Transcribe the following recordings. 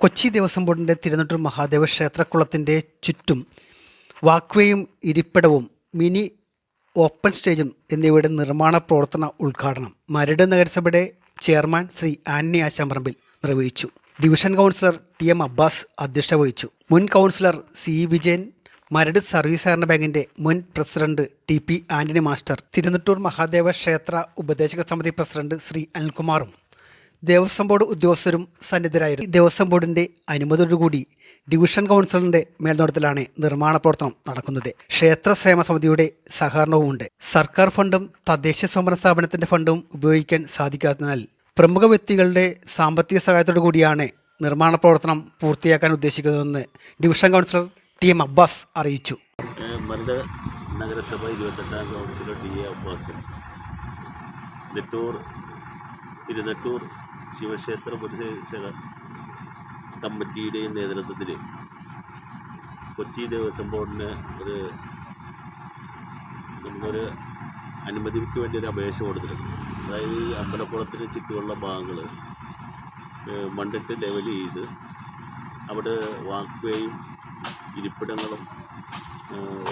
കൊച്ചി ദേവസ്വം ബോർഡിന്റെ തിരുനെട്ടൂർ മഹാദേവ ക്ഷേത്രക്കുളത്തിന്റെ ചുറ്റും വാക്വേയും ഇരിപ്പിടവും mini open സ്റ്റേജും എന്നിവയുടെ നിർമ്മാണ പ്രവർത്തന ഉദ്ഘാടനം മരട് നഗരസഭയുടെ ചെയർമാൻ ശ്രീ ആന്നി ആശാമ്പറമ്പിൽ നിർവഹിച്ചു. Division councillor T M Abbas അധ്യക്ഷത വഹിച്ചു. മുൻ councillor C Vijayan Maradu service സഹകരണ ബാങ്കിന്റെ മുൻ president T P Antony master Thirunettoor Mahadeva ക്ഷേത്ര ഉപദേശക സമിതി പ്രസിഡന്റ് ശ്രീ അനിൽകുമാറും ദേവസ്വം ബോർഡ് ഉദ്യോഗസ്ഥരും സന്നിധരായിരുന്നു. ദേവസ്വം ബോർഡിന്റെ അനുമതിയോടുകൂടി ഡിവിഷൻ കൗൺസിലറിന്റെ മേൽനോട്ടത്തിലാണ് നിർമ്മാണ പ്രവർത്തനം നടക്കുന്നത്. ക്ഷേത്ര ക്ഷേമ സമിതിയുടെ സഹകരണവുമുണ്ട്. സർക്കാർ ഫണ്ടും തദ്ദേശ സ്വയംഭരണ സ്ഥാപനത്തിന്റെ ഫണ്ടും ഉപയോഗിക്കാൻ സാധിക്കാത്തതിനാൽ പ്രമുഖ വ്യക്തികളുടെ സാമ്പത്തിക സഹായത്തോടു കൂടിയാണ് നിർമ്മാണ പ്രവർത്തനം പൂർത്തിയാക്കാൻ ഉദ്ദേശിക്കുന്നതെന്ന് division councillor T M Abbas അറിയിച്ചു. നഗരസഭ ഇരുപത്തെട്ടാം കൗൺസിലർ ടി എ അബ്ബാസും. നെട്ടൂർ തിരുനെട്ടൂർ ശിവക്ഷേത്ര ഉപദേശക കമ്മിറ്റിയുടെയും നേതൃത്വത്തിൽ കൊച്ചി ദേവസ്വം ബോർഡിന് ഒരു നമ്മളൊരു അനുമതിക്ക് വേണ്ടി ഒരു അപേക്ഷ കൊടുത്തിട്ടുണ്ട്. അതായത് ഈ അമ്പലക്കുളത്തിന് ചുറ്റുമുള്ള ഭാഗങ്ങൾ മണ്ണിട്ട് ലെവൽ ചെയ്ത് അവിടെ വാക്വേയും ഇരിപ്പിടങ്ങളും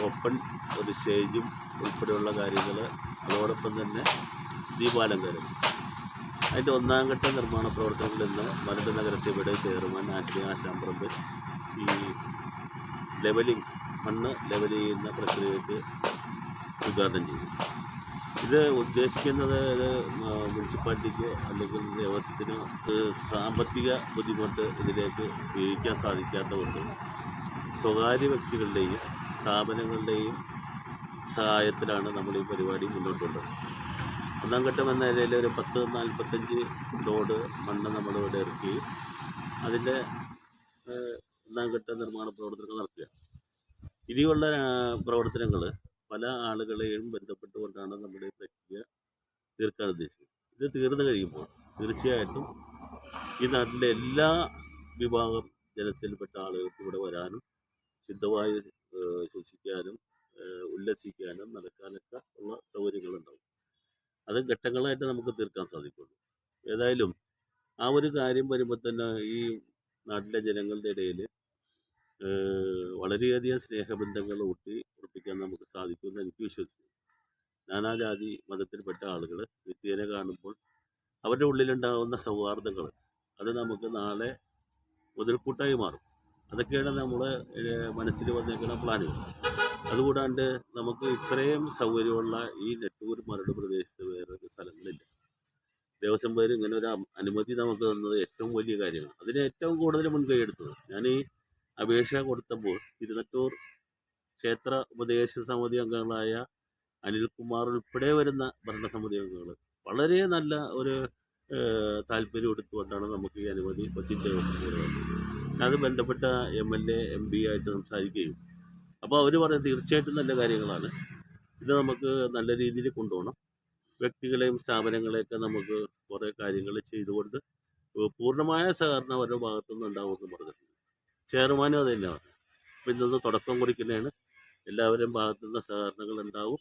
ഓപ്പൺ ഒരു സ്റ്റേജും ഉൾപ്പെടെയുള്ള കാര്യങ്ങൾ അതോടൊപ്പം തന്നെ ദീപാലങ്കാരം അതിന്റെ ഒന്നാം ഘട്ട നിർമ്മാണ പ്രവർത്തനങ്ങളിൽ നിന്ന് വലത് നഗരസഭയുടെ ചെയർമാൻ ആന്റണി ആശാംപ്രമ്പ് ഈ ലെവലിംഗ് മണ്ണ് ലെവൽ ചെയ്യുന്ന പ്രക്രിയയ്ക്ക് ഉദ്ഘാടനം ചെയ്തു. ഇത് ഉദ്ദേശിക്കുന്നത് ഇത് മുനിസിപ്പാലിറ്റിക്കോ അല്ലെങ്കിൽ ദേവസ്വത്തിനോ സാമ്പത്തിക ബുദ്ധിമുട്ട് ഇതിലേക്ക് ഉപയോഗിക്കാൻ സാധിക്കാത്തതുകൊണ്ട് സ്വകാര്യ വ്യക്തികളുടെയും സ്ഥാപനങ്ങളുടെയും സഹായത്തിലാണ് നമ്മൾ ഈ പരിപാടി മുന്നോട്ട് ഘട്ടം എന്ന നിലയിൽ ഒരു പത്ത് നാൽപ്പത്തഞ്ച് ലോഡ് മണ്ണ് നമ്മളിവിടെ ഇറക്കി അതിന്റെ ഘട്ട നിർമ്മാണ പ്രവർത്തനങ്ങൾ നടത്തുക. ഇനിയുള്ള പ്രവർത്തനങ്ങൾ പല ആളുകളെയും ബന്ധപ്പെട്ടുകൊണ്ടാണ് നമ്മുടെ പ്രക്രിയ തീർക്കാൻ ഉദ്ദേശിക്കുന്നത് ഇത് തീർന്നു കഴിയുമ്പോൾ തീർച്ചയായിട്ടും ഈ നാട്ടിലെ എല്ലാ വിഭാഗം ജനത്തിൽപ്പെട്ട ആളുകൾക്ക് ഇവിടെ വരാനും ശുദ്ധവായു ശ്വസിക്കാനും ഉല്ലസിക്കാനും നടക്കാനൊക്കെ ഉള്ള സൗകര്യങ്ങളുണ്ടാവും. അത് ഘട്ടങ്ങളായിട്ട് നമുക്ക് തീർക്കാൻ സാധിക്കുള്ളൂ. ഏതായാലും ആ ഒരു കാര്യം വരുമ്പോൾ തന്നെ ഈ നാട്ടിലെ ജനങ്ങളുടെ ഇടയിൽ വളരെയധികം സ്നേഹബന്ധങ്ങൾ ഊട്ടി ഉറപ്പിക്കാൻ നമുക്ക് സാധിക്കുമെന്ന് എനിക്ക് വിശ്വസിക്കുന്നു. നാനാജാതി മതത്തിൽപ്പെട്ട ആളുകൾ നിത്യേനെ കാണുമ്പോൾ അവരുടെ ഉള്ളിലുണ്ടാകുന്ന സൗഹാർദ്ദങ്ങൾ അത് നമുക്ക് നാളെ മുതൽക്കൂട്ടായി മാറും. അതൊക്കെയാണ് നമ്മുടെ മനസ്സിൽ വന്നേക്കുന്ന പ്ലാനുകൾ. അതുകൂടാണ്ട് നമുക്ക് ഇത്രയും സൗകര്യമുള്ള ഈ നെട്ടൂർ മരട് പ്രദേശത്ത് വേറൊരു സ്ഥലങ്ങളില്ല. ദേവസ്വം പേര് ഇങ്ങനെ ഒരു അനുമതി നമുക്ക് തന്നത് ഏറ്റവും വലിയ കാര്യമാണ്. അതിന് ഏറ്റവും കൂടുതൽ മുൻകൈ എടുത്തത് ഞാൻ ഈ അപേക്ഷ കൊടുത്തപ്പോൾ തിരുനെട്ടൂർ ക്ഷേത്ര ഉപദേശ സമിതി അംഗങ്ങളായ അനിൽകുമാർ ഉൾപ്പെടെ വരുന്ന ഭരണസമിതി അംഗങ്ങൾ വളരെ നല്ല ഒരു താല്പര്യം എടുത്തുകൊണ്ടാണ് നമുക്ക് ഈ അനുമതി കൊച്ചി ദേവസ്വം ബോർഡ് അത് ബന്ധപ്പെട്ട M L A M P ആയിട്ട് സംസാരിക്കുകയും അപ്പോൾ അവർ പറയും തീർച്ചയായിട്ടും നല്ല കാര്യങ്ങളാണ്. ഇത് നമുക്ക് നല്ല രീതിയിൽ കൊണ്ടുപോകണം. വ്യക്തികളെയും സ്ഥാപനങ്ങളെയൊക്കെ നമുക്ക് കുറേ കാര്യങ്ങൾ ചെയ്തുകൊണ്ട് പൂർണമായ സഹകരണം അവരുടെ ഭാഗത്തുനിന്ന് ഉണ്ടാവുമെന്ന് പറഞ്ഞിട്ടുണ്ട്. ചെയർമാനും അത് തന്നെ പറഞ്ഞു അപ്പം ഇന്നൊന്ന് തുടക്കം കുറിക്കുന്നതാണ്. എല്ലാവരും ഭാഗത്തുനിന്ന് സഹകരണങ്ങൾ ഉണ്ടാവും.